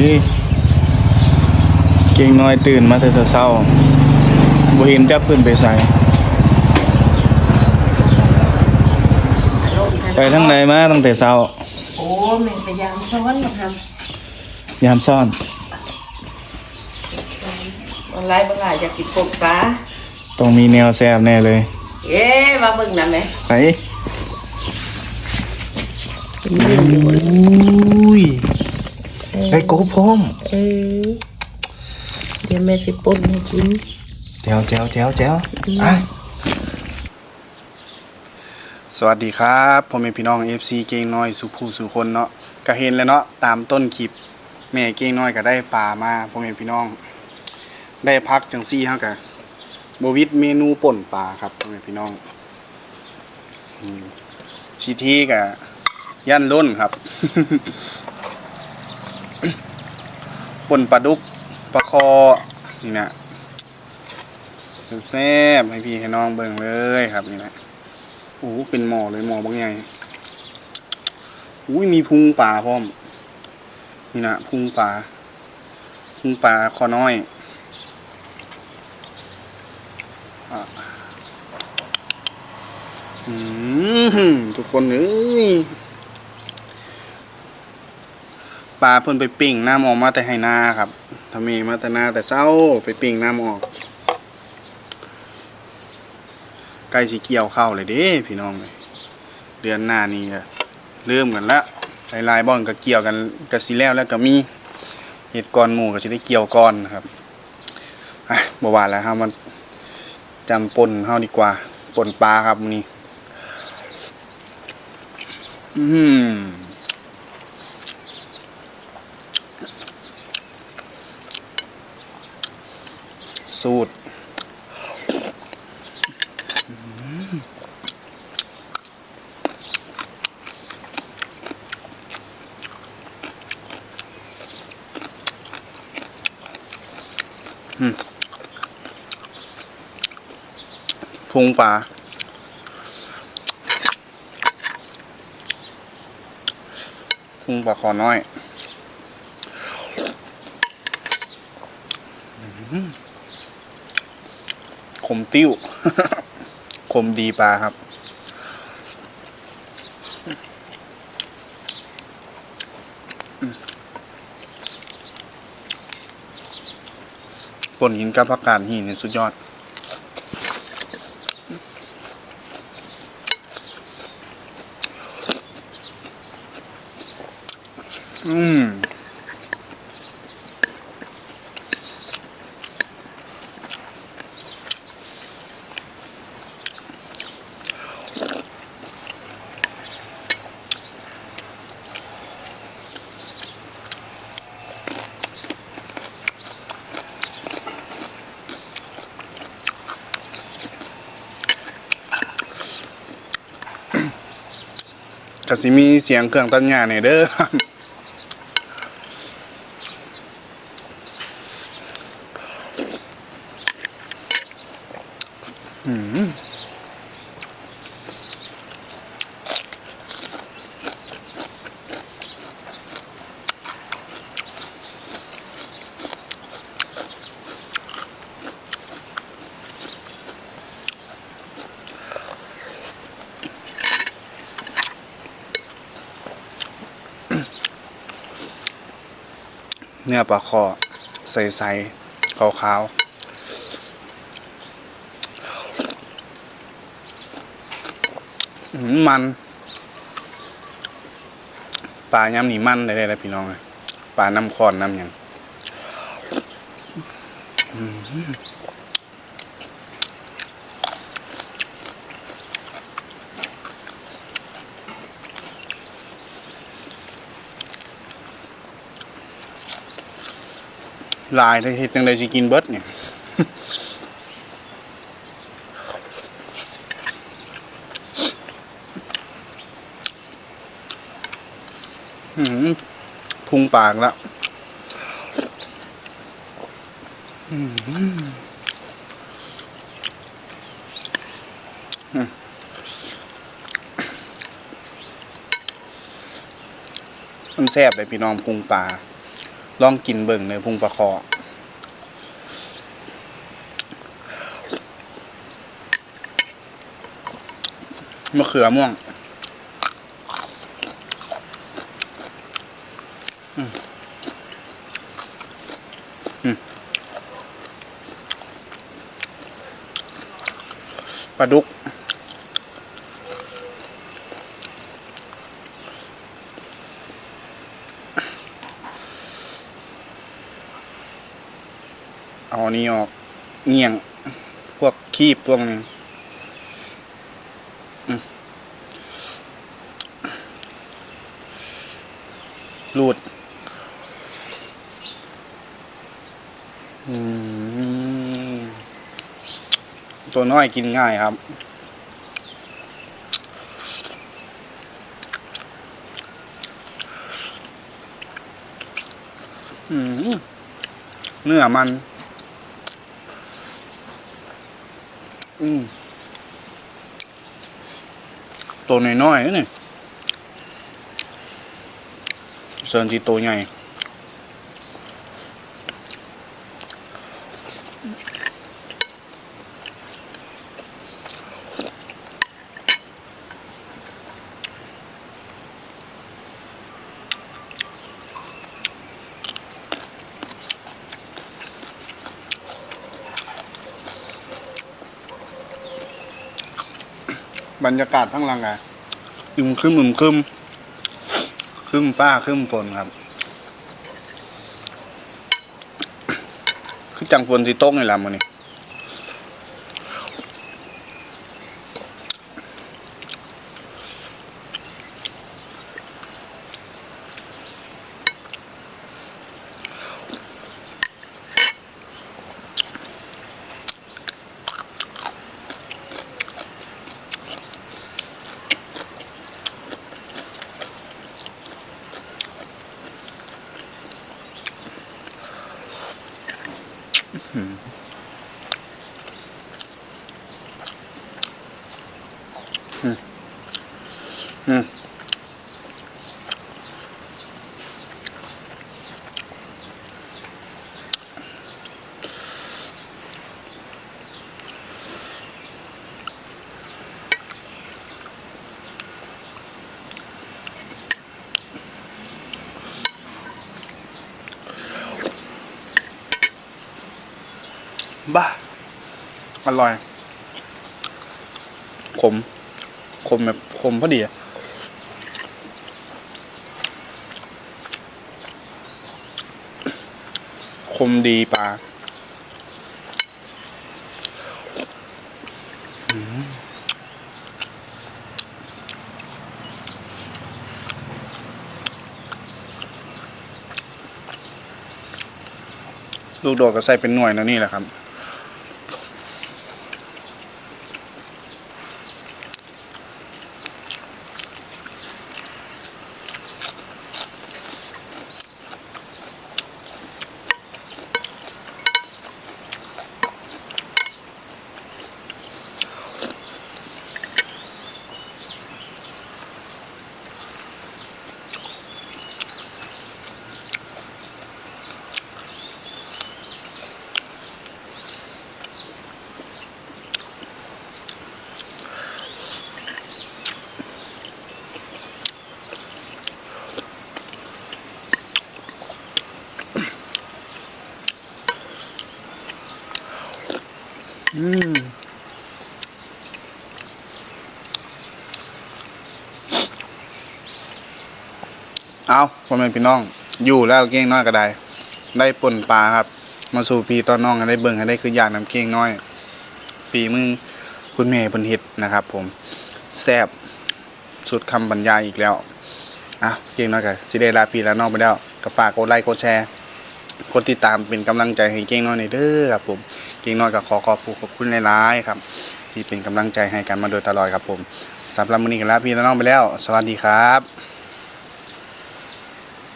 อ้ยเก่งน้อยตื่นมาแต่เช้าๆบ่เห็นจักเพิ่นไปไสไปทางไหนมาตั้งแต่เช้า โอ้แม่สยามช้อนมาทยามซ่อนำบางไรบางไรอยากกินปกปลาต้องมีแนวแซ่บแน่เลย เอ๊ะมาเบิ่งนะแม่ไสเป็นเรื่องอยู่ บนอุ้ยได้โกบพร้อมเออเดี๋ยวแม่สิป่นให้กินแจ๋วแจ๋วแจ๋วแจ๋วไปสวัสดีครับพ่อแม่พี่น้อง FC เก่งน้อยสุผู้สุคนเนาะก็เห็นแล้วเนาะตามต้นคลิปแม่เก่งน้อยก็ได้ปลามาพ่อแม่พี่น้อง ได้พักจังซี่เฮาก็บวิดเมนูป่นปลาครับพ่อแม่พี่น้องอืมชีทีก็ย่านล้นครับ ป่นปลาดุกปลาคอนี่นะแซ่บๆให้พี่ให้น้องเบิ่งเลยครับนี่นะโอ้เป็นหมอเลยหมอบางใหญ่อุ้ยมีพุงปลาพร้อม นี่นะพุงปลาพุงปลาคอน้อยอะอืมทุกคนเอ้ย ปลาเพิ่นไปปิ่งน้ำออกมาแต่ให้นาครับทำเมมาแต่นาแต่เศร้าไปปิ่งน้ำออกใกล้สิเกี่ยวเข้าเลยเด้พี่น้องเลยเดือนหน้านี่ก็เริ่มกันละหลายๆบ่อนก็เกี่ยวกันก็สิแล้วแล้วก็มีเห็ดก่อนหมูก็สิได้เกี่ยวก่อนนะครับอะบว่าแล้วเฮามันจำปนเฮาดีกว่าปนปลาครับนี้อืม สูตรพุงปลาพุงปลาคอน้อยข มติ้ว คมดีปลาครับ ป่นหินกับพักกาดหินนี่สุดยอด ก็สิมีเสียงเครื่องตัดหญ้าในเด้อ เนื้อปลาคอใสๆขาวๆมันปลาย้ำนี่มันได้เลยพี่น้องเลยปลาน้ำคอนน้ำยัง ลายได้เฮ็ดจังไดสิกินเบิดเนี่ยอืมพุงปากแล้วอืมมมันแซ่บเลยพี่น้องพุงปลา ลองกินเบิ่งเนื้อพุงปลาคอมะเขือม่วงปลาดุก เอานี้ออกเงี่ยง พวกคีบพวกนี้รูดตัวน้อยกินง่ายครับ เนื้อมัน อืมตัวน้อยๆนี่ส่วนจีตัวใหญ่ บรรยากาศทั้งหลังไงอึมครึมอึมครึมครึมฟ้าครึมฝนครับ คือจังฝนสิตกนี่แหละมันนี่ อืมบ้า อร่อย ขม ขมแบบขมพอดีอะคมดีปลาลูกโดดก็ใส่เป็นหน่วยนะนี่แหละครับ อืมเอาพ่อแม่พี่น้อง อยู่แล้วเก้งน้อยก็ได้ ได้ป่นปลาครับ มาสู่พี่ต้อนน้องให้ได้เบิ่งให้ได้คืออยากน้ำเก้งน้อยฝีมือคุณแม่เพิ่นเฮ็ดนะครับ ผมแซ่บสุดคำบรรยายอีกแล้วอะเก้งน้อยก็สิได้ลาพี่ลาน้องไปแล้วก็ฝากกดไลค์กดแชร์กดติดตามเป็นกำลังใจให้เก้งน้อยในอยเด้อครับผม กิ่งน้อยก็ขอขอบคุณขอบคุณหลายๆครับ ที่เป็นกำลังใจให้กันมาโดยตลอดครับผมสำหรับมื้อนี้ก็ลาพี่และน้องไปแล้ว สวัสดีครับ